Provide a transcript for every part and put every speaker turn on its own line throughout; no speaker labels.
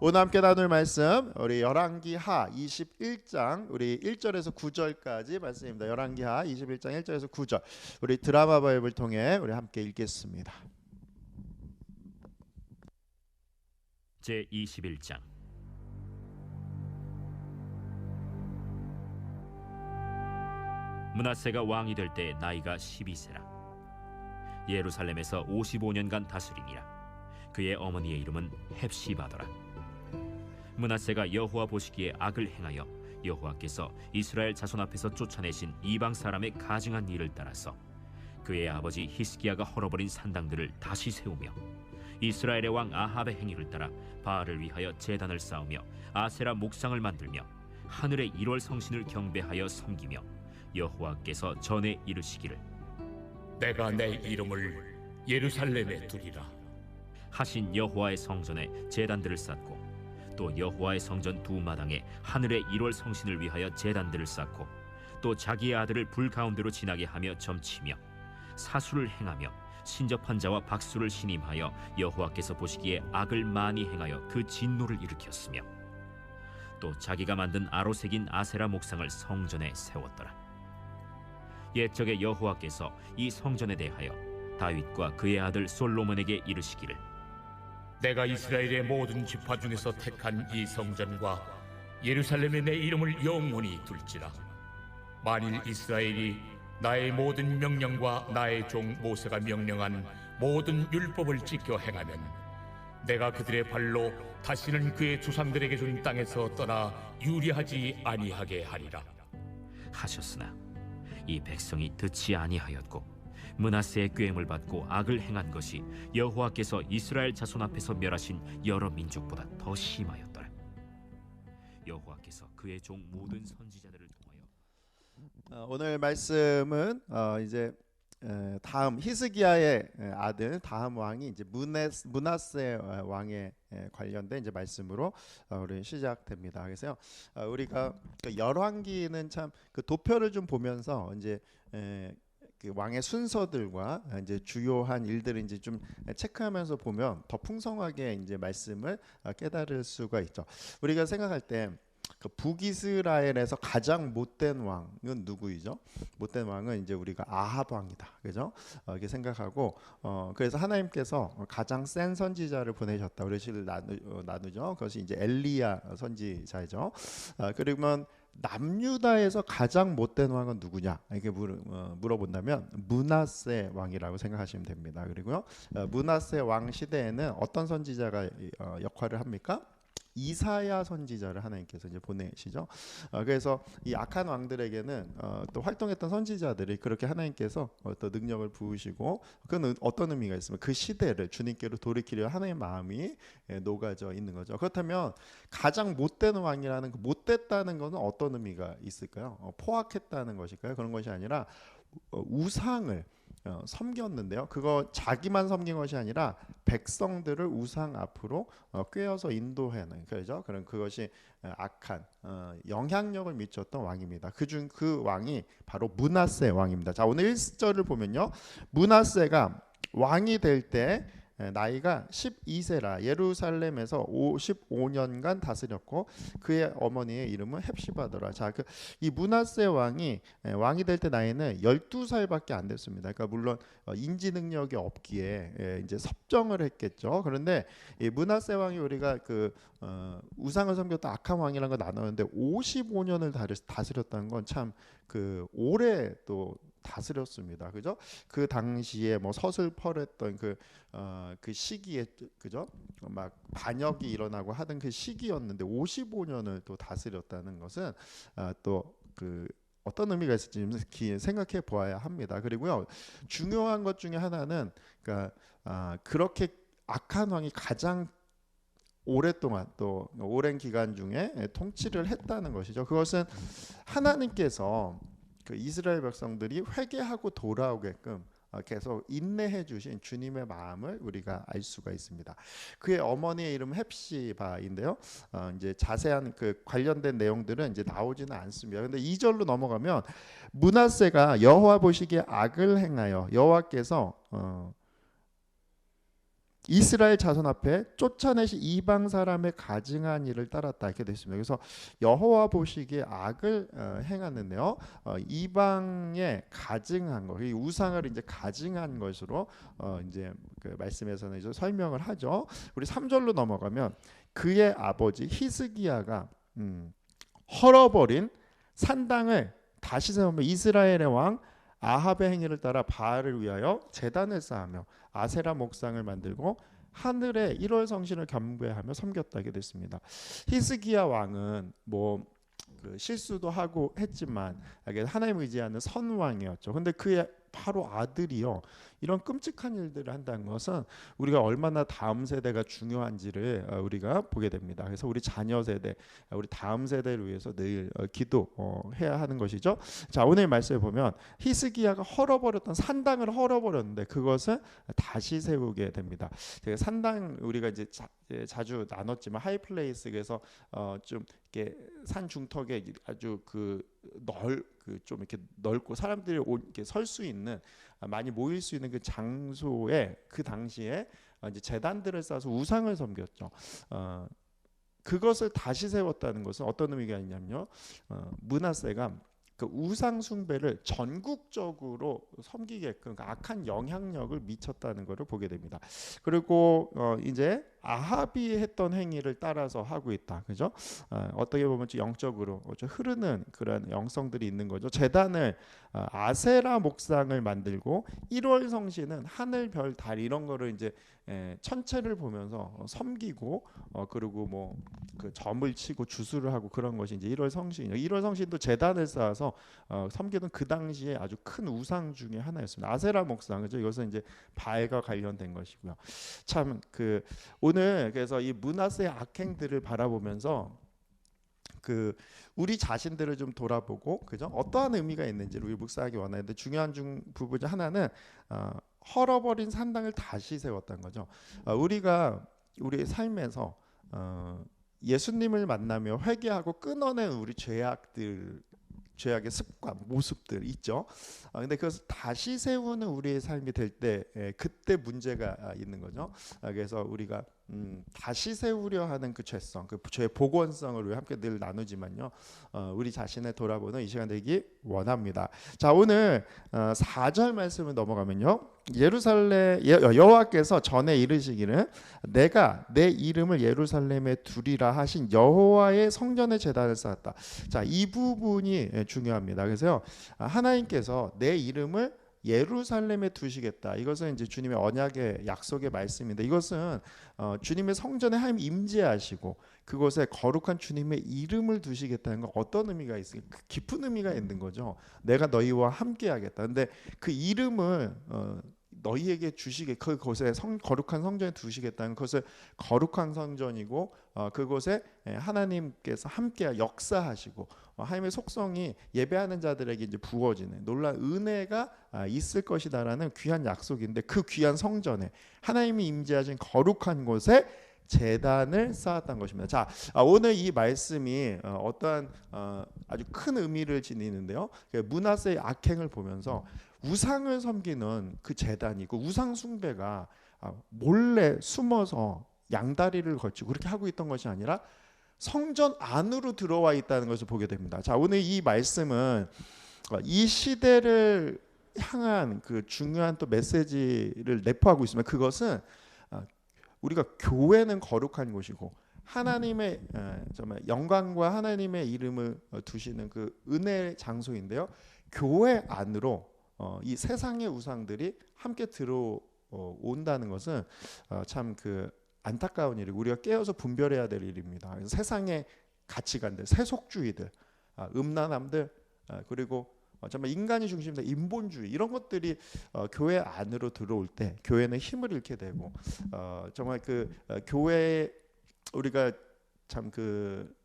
오늘 함께 나눌 말씀 우리 열왕기하 21장 우리 1절에서 9절까지 말씀입니다. 열왕기하 21장 1절에서 9절 우리 드라마 바이블 통해 우리 함께 읽겠습니다.
제 21장 문하세가 왕이 될 때 나이가 12세라 예루살렘에서 55년간 다스리니라 그의 어머니의 이름은 헵시바더라 문하세가 여호와 보시기에 악을 행하여 여호와께서 이스라엘 자손 앞에서 쫓아내신 이방 사람의 가증한 일을 따라서 그의 아버지 히스기야가 헐어버린 산당들을 다시 세우며 이스라엘의 왕 아합의 행위를 따라 바알을 위하여 제단을 쌓으며 아세라 목상을 만들며 하늘의 일월 성신을 경배하여 섬기며 여호와께서 전에 이르시기를
내가 내 이름을 예루살렘에 두리라.
하신 여호와의 성전에 제단들을 쌓고 또 여호와의 성전 두 마당에 하늘의 일월 성신을 위하여 제단들을 쌓고 또 자기의 아들을 불 가운데로 지나게 하며 점치며 사수를 행하며 신접한 자와 박수를 신임하여 여호와께서 보시기에 악을 많이 행하여 그 진노를 일으켰으며 또 자기가 만든 아로색인 아세라 목상을 성전에 세웠더라. 옛적에 여호와께서 이 성전에 대하여 다윗과 그의 아들 솔로몬에게 이르시기를
내가 이스라엘의 모든 지파 중에서 택한 이 성전과 예루살렘에 내 이름을 영원히 둘지라. 만일 이스라엘이 나의 모든 명령과 나의 종 모세가 명령한 모든 율법을 지켜 행하면 내가 그들의 발로 다시는 그의 조상들에게 준 땅에서 떠나 유리하지 아니하게 하리라.
하셨으나 이 백성이 듣지 아니하였고 문하세의 꾀임을 받고 악을 행한 것이 여호와께서 이스라엘 자손 앞에서 멸하신 여러 민족보다 더 심하였더라. 여호와께서 그의 종 모든 선지자들을 통하여
어, 오늘 말씀은 어, 이제 에, 다음 히스기야의 에, 아들 다음 왕이 이제 문하세, 어, 왕에 에, 관련된 이제 말씀으로 어, 우리 시작됩니다. 그래서 어, 우리가 그 열왕기는 참 그 도표를 좀 보면서 이제 에, 그 왕의 순서들과 이제 주요한 일들을 이제 좀 체크하면서 보면 더 풍성하게 이제 말씀을 어, 깨달을 수가 있죠. 우리가 생각할 때 그 북이스라엘에서 가장 못된 왕은 누구이죠? 못된 왕은 이제 우리가 아합 왕이다, 그죠? 어, 이렇게 생각하고 어, 그래서 하나님께서 가장 센 선지자를 보내셨다. 우리 실 나누 어, 나누죠. 그것이 이제 엘리야 선지자죠. 어, 그러면 남유다에서 가장 못된 왕은 누구냐 물어, 어, 물어본다면 문하세 왕이라고 생각하시면 됩니다. 그리고요 어, 문하세 왕 시대에는 어떤 선지자가 어, 역할을 합니까? 이사야 선지자를 하나님께서 이제 보내시죠. 어, 그래서 이 악한 왕들에게는 어, 또 활동했던 선지자들이 그렇게 하나님께서 어떤 능력을 부으시고 그건 어떤 의미가 있으면 그 시대를 주님께로 돌이키려 하나님의 마음이 예, 녹아져 있는 거죠. 그렇다면 가장 못된 왕이라는 그 못됐다는 것은 어떤 의미가 있을까요? 어, 포악했다는 것일까요? 그런 것이 아니라 어, 우상을 어, 섬겼는데요. 그거 자기만 섬긴 것이 아니라 백성들을 우상 앞으로 어, 꿰어서 인도하는 그죠. 그런 그것이 어, 악한 어, 영향력을 미쳤던 왕입니다. 그중 그 왕이 바로 문하세 왕입니다. 자 오늘 1절을 보면요. 문하세가 왕이 될때 예, 나이가 12세라 예루살렘에서 55년간 다스렸고 그의 어머니의 이름은 헵시바더라. 자, 그 이 문하세 왕이 예, 왕이 될 때 나이는 12살밖에 안 됐습니다. 그러니까 물론 어, 인지 능력이 없기에 예, 이제 섭정을 했겠죠. 그런데 이 문하세 왕이 우리가 그 어, 우상을 섬겼던 악한 왕이라는 걸 나눴는데 55년을 다스렸다는 건 참 그 오래 또 다스렸습니다. 그죠? 그 당시에 뭐 서슬펄했던 그, 어, 그 시기에 그죠? 막 반역이 일어나고 하던 그 시기였는데 55년을 또 다스렸다는 것은 어, 또그 어떤 의미가 있을지 생각해 보아야 합니다. 그리고요 중요한 것 중에 하나는 그러니까 아, 그렇게 악한 왕이 가장 오랫동안 또 오랜 기간 중에 통치를 했다는 것이죠. 그것은 하나님께서 그 이스라엘 백성들이 회개하고 돌아오게끔 어, 계속 인내해 주신 주님의 마음을 우리가 알 수가 있습니다. 그의 어머니의 이름 헵시바인데요. 어, 이제 자세한 그 관련된 내용들은 이제 나오지는 않습니다. 근데 2절로 넘어가면 문하세가 여호와 보시기에 악을 행하여 여호와께서 어, 이스라엘 자손 앞에 쫓아내신 이방 사람의 가증한 일을 따랐다 이렇게 됐습니다. 그래서 여호와 보시기에 악을 어, 행하는데요. 어, 이방에 가증한 거, 이 우상을 이제 가증한 것으로 어, 이제 그 말씀에서는 이제 설명을 하죠. 우리 3절로 넘어가면 그의 아버지 히스기야가 음, 헐어버린 산당을 다시 세우며 이스라엘의 왕 아합의 행위를 따라 바알을 위하여 제단을 쌓으며 아세라 목상을 만들고 하늘의 1월 성신을 경배하며 섬겼다게 됐습니다. 히스기야 왕은 뭐 그 실수도 하고 했지만 하나님 의지하는 선왕이었죠. 근데 그의 바로 아들이요. 이런 끔찍한 일들을 한다는 것은 우리가 얼마나 다음 세대가 중요한지를 어, 우리가 보게 됩니다. 그래서 우리 자녀 세대, 어, 우리 다음 세대를 위해서 늘 어, 기도해야 하는 것이죠. 자 오늘 말씀을 보면 히스기야가 헐어버렸던 산당을 헐어버렸는데 그것을 다시 세우게 됩니다. 산당 우리가 이제 자, 주 나눴지만 하이플레이스에서 어, 좀 이렇게 산 중턱에 아주 그넓 그 좀 이렇게 넓고 사람들이 이렇게 설 수 있는 많이 모일 수 있는 그 장소에 그 당시에 이제 재단들을 쌓아서 우상을 섬겼죠. 어, 그것을 다시 세웠다는 것은 어떤 의미가 있냐면요. 어, 문하세가 그 우상 숭배를 전국적으로 섬기게끔 그 악한 영향력을 미쳤다는 것을 보게 됩니다. 그리고 어 이제 아합이 했던 행위를 따라서 하고 있다. 그죠? 어, 떻게 보면 좀 영적으로 좀 흐르는 그런 영성들이 있는 거죠. 재단을 어, 아세라 목상을 만들고 1월 성신은 하늘 별 달 이런 거를 이제 에, 천체를 보면서 어, 섬기고 어, 그리고 뭐 그 점을 치고 주수를 하고 그런 것이 이제 1월 성신이요. 1월 성신도 재단을 쌓아서 어, 섬기던 그 당시에 아주 큰 우상 중에 하나였습니다. 아세라 목상 그죠? 이것은 이제 바알과 관련된 것이고요. 참 그 오늘 그래서 이 문하세의 악행들을 바라보면서 그 우리 자신들을 좀 돌아보고 그죠? 어떠한 의미가 있는지를 묵상하기 원하는데 중요한 중 부분 중 하나는 어, 헐어버린 산당을 다시 세웠다는 거죠. 어, 우리가 우리의 삶에서 어, 예수님을 만나며 회개하고 끊어낸 우리 죄악들 죄악의 습관, 모습들 있죠. 아, 근데 그것을 다시 세우는 우리의 삶이 될 때 그때 문제가 아, 있는 거죠. 아, 그래서 우리가 음, 다시 세우려 하는 그 죄성, 그 죄의 복원성을 우리 함께 늘 나누지만요. 어, 우리 자신을 돌아보는 이 시간 되기 원합니다. 자, 오늘 어, 4절 말씀을 넘어가면요. 예루살렘 여호와께서 전에 이르시기를 내가 내 이름을 예루살렘에 두리라 하신 여호와의 성전의 제단을 쌓았다. 자, 이 부분이 중요합니다. 그래서 하나님께서 내 이름을 예루살렘에 두시겠다. 이것은 이제 주님의 언약의 약속의 말씀인데 이것은 어, 주님의 성전에 하나님 임재하시고 그곳에 거룩한 주님의 이름을 두시겠다는 건 어떤 의미가 있을까? 그 깊은 의미가 있는 거죠. 내가 너희와 함께하겠다. 근데 그 이름을 어, 너희에게 주시게 그곳에 성, 거룩한 성전에 두시겠다는 것을 거룩한 성전이고 어, 그곳에 예, 하나님께서 함께 역사하시고 어, 하나님의 속성이 예배하는 자들에게 이제 부어지는 놀란 은혜가 아, 있을 것이다라는 귀한 약속인데 그 귀한 성전에 하나님이 임재하신 거룩한 곳에 재단을 쌓았던 것입니다. 자, 아, 오늘 이 말씀이 어, 어떠한 어, 아주 큰 의미를 지니는데요. 그 문하세의 악행을 보면서 우상을 섬기는 그 재단이고 우상 숭배가 아, 몰래 숨어서 양다리를 걸치고 그렇게 하고 있던 것이 아니라 성전 안으로 들어와 있다는 것을 보게 됩니다. 자, 오늘 이 말씀은 이 시대를 향한 그 중요한 또 메시지를 내포하고 있으면 그것은 아, 우리가 교회는 거룩한 곳이고 하나님의 정말 영광과 하나님의 이름을 두시는 그 은혜 장소인데요. 교회 안으로 어, 이 세상의 우상들이 함께 들어온다는 것은 어, 참그 안타까운 일이고 우리가 깨어서 분별해야 될 일입니다. 세상의 가치관들, 세속주의들, 아, 음란함들 아, 그리고 어, 정말 인간이 중심된 인본주의 이런 것들이 어, 교회 안으로 들어올 때 교회는 힘을 잃게 되고 어, 정말 그 어, 교회 우리가 참 그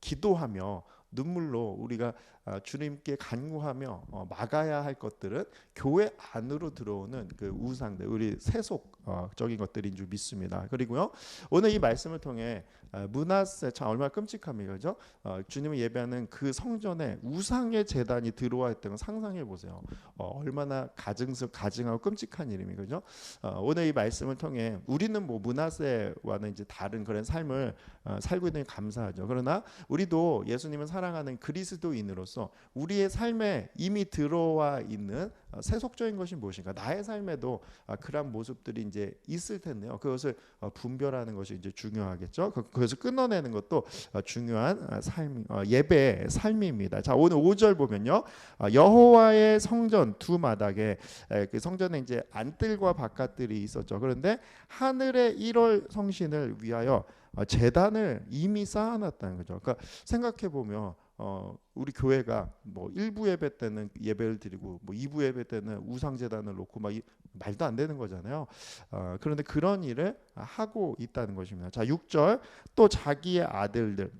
기도하며 눈물로 우리가 어, 주님께 간구하며 어, 막아야 할 것들은 교회 안으로 들어오는 그 우상들, 우리 세속 적인 것들인 줄 믿습니다. 그리고요 오늘 이 말씀을 통해 어, 문하세 참 얼마나 끔찍합니까, 그죠? 어, 주님을 예배하는 그 성전에 우상의 재단이 들어와 있다는 걸 상상해 보세요. 어, 얼마나 가증스 가증하고 끔찍한 일입니까, 그죠? 어, 오늘 이 말씀을 통해 우리는 뭐 문하세와는 이제 다른 그런 삶을 어, 살고 있는 게 감사하죠. 그러나 우리도 예수님을 사랑하는 그리스도인으로서 우리의 삶에 이미 들어와 있는 어, 세속적인 것이 무엇인가? 나의 삶에도 아, 그러한 모습들이 이제 있을 텐데요. 그것을 어, 분별하는 것이 이제 중요하겠죠. 그- 그것을 끊어내는 것도 어, 중요한 어, 삶 어, 예배의 삶입니다. 자 오늘 5절 보면요. 어, 여호와의 성전 두 마닥에 에, 그 성전에 이제 안뜰과 바깥들이 있었죠. 그런데 하늘의 1월 성신을 위하여 어, 재단을 이미 쌓아놨다는 거죠. 그러니까 생각해 보면 어, 우리 교회가 뭐 일부 예배 때는 예배를 드리고 뭐 2부 예배 때는 우상 재단을 놓고 막 이, 말도 안 되는 거잖아요. 어, 그런데 그런 일을 하고 있다는 것입니다. 자, 6절 또 자기의 아들들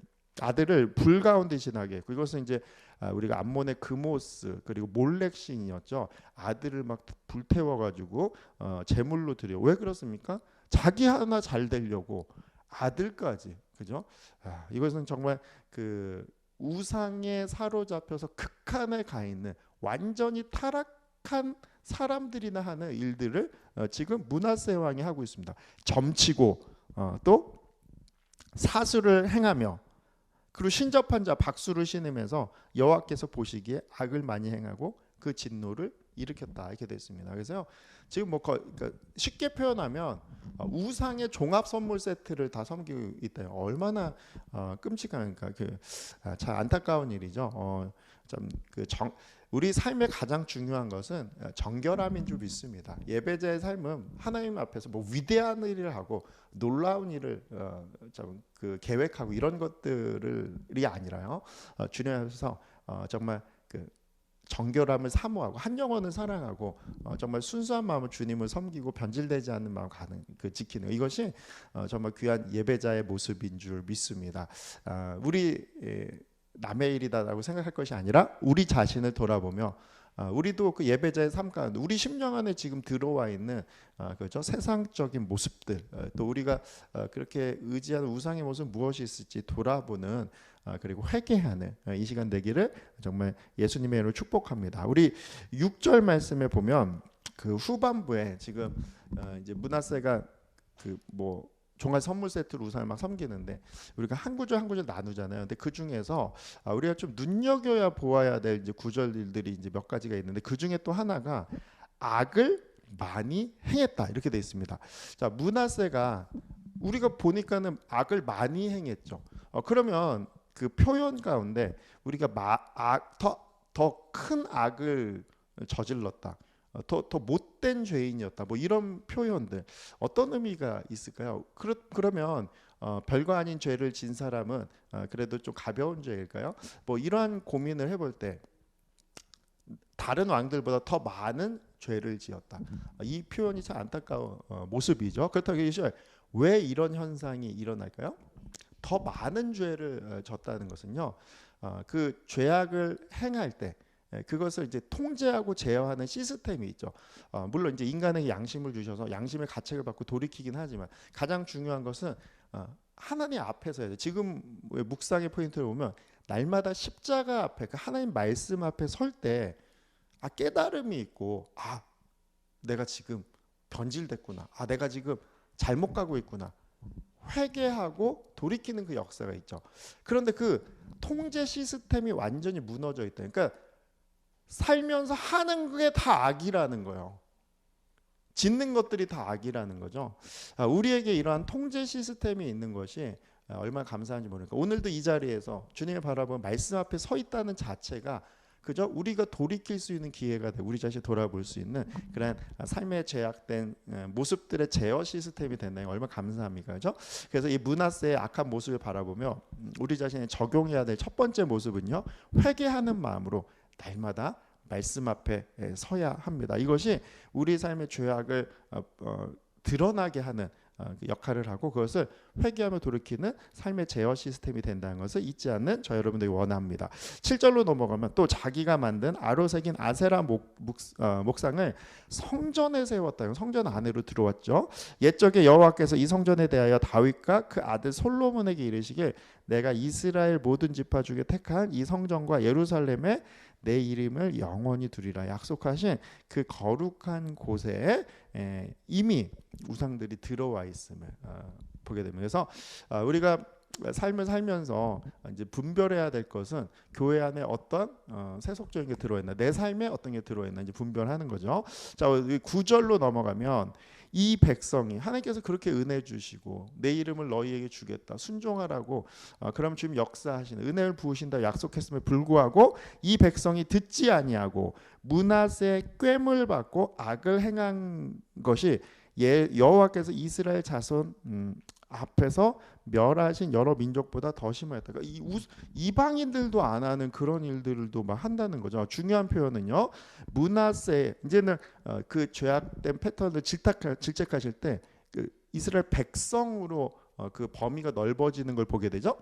아들을 불 가운데 지나게 이것은 이제 아, 우리가 암몬의 그모스 그리고 몰렉 신이었죠. 아들을 막 불태워 가지고 어, 제물로 드려. 왜 그렇습니까? 자기 하나 잘 되려고 아들까지 그죠? 아, 이것은 정말 그 우상에 사로잡혀서 극한에 가 있는 완전히 타락한 사람들이나 하는 일들을 어, 지금 문하세 왕이 하고 있습니다. 점치고 어, 또 사수를 행하며 그리고 신접한 자 박수를 신으면서 여호와께서 보시기에 악을 많이 행하고 그 진노를 일으켰다 이렇게 됐습니다. 그래서 지금 뭐 거, 그러니까 쉽게 표현하면 어, 우상의 종합 선물 세트를 다 섬기고 있다. 얼마나 어, 끔찍한가 그참 안타까운 일이죠. 어, 좀그정 우리 삶의 가장 중요한 것은 어, 정결함인 줄 믿습니다. 예배자의 삶은 하나님 앞에서 뭐 위대한 일을 하고 놀라운 일을 어, 좀그 계획하고 이런 것들이 아니라요. 어, 주님 앞에서 어, 정말 그 정결함을 사모하고 한 영혼을 사랑하고 어, 정말 순수한 마음으로 주님을 섬기고 변질되지 않는 마음 가는 그 지키는 것. 이것이 어, 정말 귀한 예배자의 모습인 줄 믿습니다. 아, 우리 예, 남의 일이다라고 생각할 것이 아니라 우리 자신을 돌아보며 아, 우리도 그 예배자의 삶 가운데 우리 심령 안에 지금 들어와 있는 아, 그죠 세상적인 모습들 어, 또 우리가 어, 그렇게 의지하는 우상의 모습 무엇이 있을지 돌아보는 아, 그리고 회개하는 어, 이 시간 되기를 정말 예수님의 이름으로 축복합니다. 우리 6절 말씀에 보면 그 후반부에 지금 어, 이제 문하세가 그뭐 종합 선물 세트로 우상을 막 섬기는데 우리가 한 구절 한 구절 나누잖아요. 근데 그 중에서 아, 우리가 좀 눈여겨야 보아야 될 이제 구절들이 이제 몇 가지가 있는데 그 중에 또 하나가 악을 많이 행했다 이렇게 돼 있습니다. 자 문하세가 우리가 보니까는 악을 많이 행했죠. 어, 그러면 그 표현 가운데 우리가 더더 큰 악을 저질렀다. 어, 더, 더 못된 죄인이었다. 뭐 이런 표현들 어떤 의미가 있을까요? 그러, 그러면 어, 별거 아닌 죄를 진 사람은 어, 그래도 좀 가벼운 죄일까요? 뭐 이러한 고민을 해볼 때 다른 왕들보다 더 많은 죄를 지었다. 어, 이 표현이 참 안타까운 어, 모습이죠. 그렇다고 왜 이런 현상이 일어날까요? 더 많은 죄를 어, 졌다는 것은요. 어, 그 죄악을 행할 때 예, 그것을 이제 통제하고 제어하는 시스템이 있죠. 어, 물론 이제 인간에게 양심을 주셔서 양심의 가책을 받고 돌이키긴 하지만 가장 중요한 것은 어, 하나님 앞에서. 지금 왜 묵상의 포인트를 보면 날마다 십자가 앞에 그 하나님 말씀 앞에 설 때 아, 깨달음이 있고 아 내가 지금 변질됐구나. 아 내가 지금 잘못 가고 있구나. 회개하고 돌이키는 그 역사가 있죠. 그런데 그 통제 시스템이 완전히 무너져 있다. 그러니까 살면서 하는 게 다 악이라는 거예요. 짓는 것들이 다 악이라는 거죠. 아, 우리에게 이러한 통제 시스템이 있는 것이 아, 얼마나 감사한지 모르니까 오늘도 이 자리에서 주님을 바라보면 말씀 앞에 서 있다는 자체가 그저 우리가 돌이킬 수 있는 기회가 돼 우리 자신 돌아볼 수 있는 그런 삶의 제약된 어, 모습들의 제어 시스템이 된다는 게 얼마나 감사합니까 그죠 그래서 이 문하세의 악한 모습을 바라보며 음, 우리 자신이 적용해야 될 첫 번째 모습은요 회개하는 마음으로 날마다 말씀 앞에 에, 서야 합니다. 이것이 우리 삶의 죄악을 어, 어, 드러나게 하는 어, 그 역할을 하고 그것을 회개하며 돌이키는 삶의 제어 시스템이 된다는 것을 잊지 않는 저 여러분들이 원합니다. 7절로 넘어가면 또 자기가 만든 아로색인 아세라 목, 목, 어, 목상을 성전에 세웠다. 성전 안으로 들어왔죠. 옛적에 여호와께서 이 성전에 대하여 다윗과 그 아들 솔로몬에게 이르시길 내가 이스라엘 모든 지파 중에 택한 이 성전과 예루살렘에 내 이름을 영원히 두리라 약속하신 그 거룩한 곳에 에, 이미 우상들이 들어와 있음을 어, 보게 됩니다. 어, 우리가 삶을 살면서 이제 분별해야 될 것은 교회 안에 어떤 어, 세속적인 게 들어있나, 내 삶에 어떤 게 들어있나 이제 분별하는 거죠. 자, 이 구절로 넘어가면 이 백성이 하나님께서 그렇게 은혜 주시고 내 이름을 너희에게 주겠다 순종하라고 어, 그럼 지금 역사하시는 은혜를 부으신다 약속했음에 불구하고 이 백성이 듣지 아니하고 문하세 꿰물 받고 악을 행한 것이 예, 여호와께서 이스라엘 자손 음, 앞에서 멸하신 여러 민족보다 더 심하였다. 그러니까 이 우, 이방인들도 안 하는 그런 일들도 막 한다는 거죠. 중요한 표현은요. 문하세 이제는 어, 그 죄악된 패턴을 질탁하, 질책하실 때 그 이스라엘 백성으로 어, 그 범위가 넓어지는 걸 보게 되죠.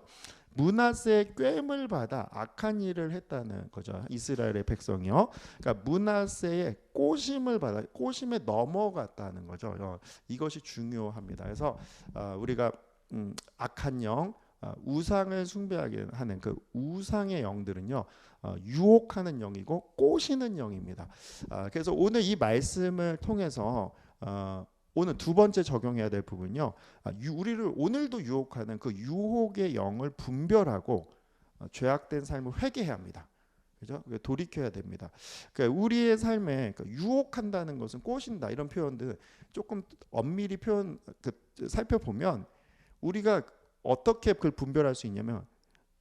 문하세의 꿰을 받아 악한 일을 했다는 거죠. 이스라엘의 백성이요. 그러니까 문하세의 꼬심을 받아 꼬심에 넘어갔다는 거죠. 어, 이것이 중요합니다. 그래서 어, 우리가 음, 악한 영, 어, 우상을 숭배하게 하는 그 우상의 영들은요. 어, 유혹하는 영이고 꼬시는 영입니다. 아, 그래서 오늘 이 말씀을 통해서 어, 오늘 두 번째 적용해야 될 부분요. 아, 유, 우리를 오늘도 유혹하는 그 유혹의 영을 분별하고 어, 죄악된 삶을 회개해야 합니다. 그죠? 돌이켜야 됩니다. 그러니까 우리의 삶에 그 유혹한다는 것은 꼬신다 이런 표현들 조금 엄밀히 표현 그, 살펴보면 우리가 어떻게 그걸 분별할 수 있냐면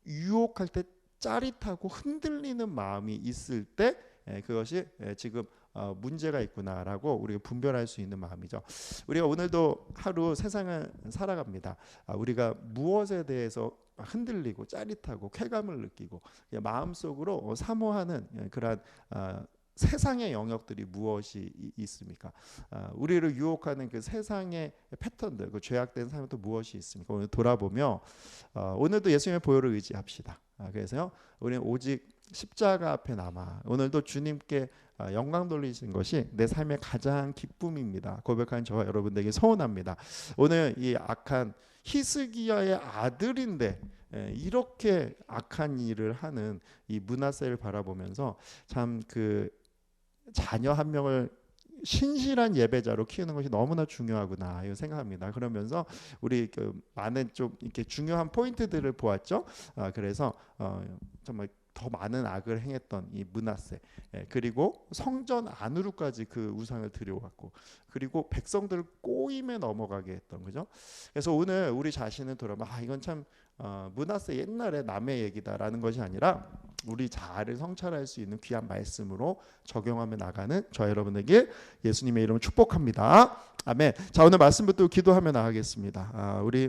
유혹할 때 짜릿하고 흔들리는 마음이 있을 때 예, 그것이 예, 지금 어, 문제가 있구나라고 우리가 분별할 수 있는 마음이죠. 우리가 오늘도 하루 세상을 살아갑니다. 아, 우리가 무엇에 대해서 흔들리고 짜릿하고 쾌감을 느끼고 마음속으로 사모하는 예, 그러한 아, 세상의 영역들이 무엇이 이- 있습니까? 아, 우리를 유혹하는 그 세상의 패턴들, 그 죄악된 삶은 또 무엇이 있습니까? 오늘 돌아보며 어, 오늘도 예수님의 보혈을 의지합시다. 아, 그래서요, 우리는 오직 십자가 앞에 남아 오늘도 주님께 아, 영광 돌리신 것이 내 삶의 가장 기쁨입니다. 고백하는 저와 여러분들에게 소원합니다. 오늘 이 악한 히스기야의 아들인데 예, 이렇게 악한 일을 하는 이 문하세를 바라보면서 참 그 자녀 한 명을 신실한 예배자로 키우는 것이 너무나 중요하구나 이거 생각합니다. 그러면서 우리 그 많은 좀 이렇게 중요한 포인트들을 보았죠. 아, 그래서 어, 정말 더 많은 악을 행했던 이 문하세 예, 그리고 성전 안으로까지 그 우상을 들여왔고 그리고 백성들을 꼬임에 넘어가게 했던 거죠. 그래서 오늘 우리 자신을 돌아봐 아 이건 참 어, 문하세 옛날에 남의 얘기다라는 것이 아니라 우리 자아를 성찰할 수 있는 귀한 말씀으로 적용하며 나가는 저 여러분에게 예수님의 이름을 축복합니다. 아멘. 자 오늘 말씀부터 기도하며 나가겠습니다. 아, 우리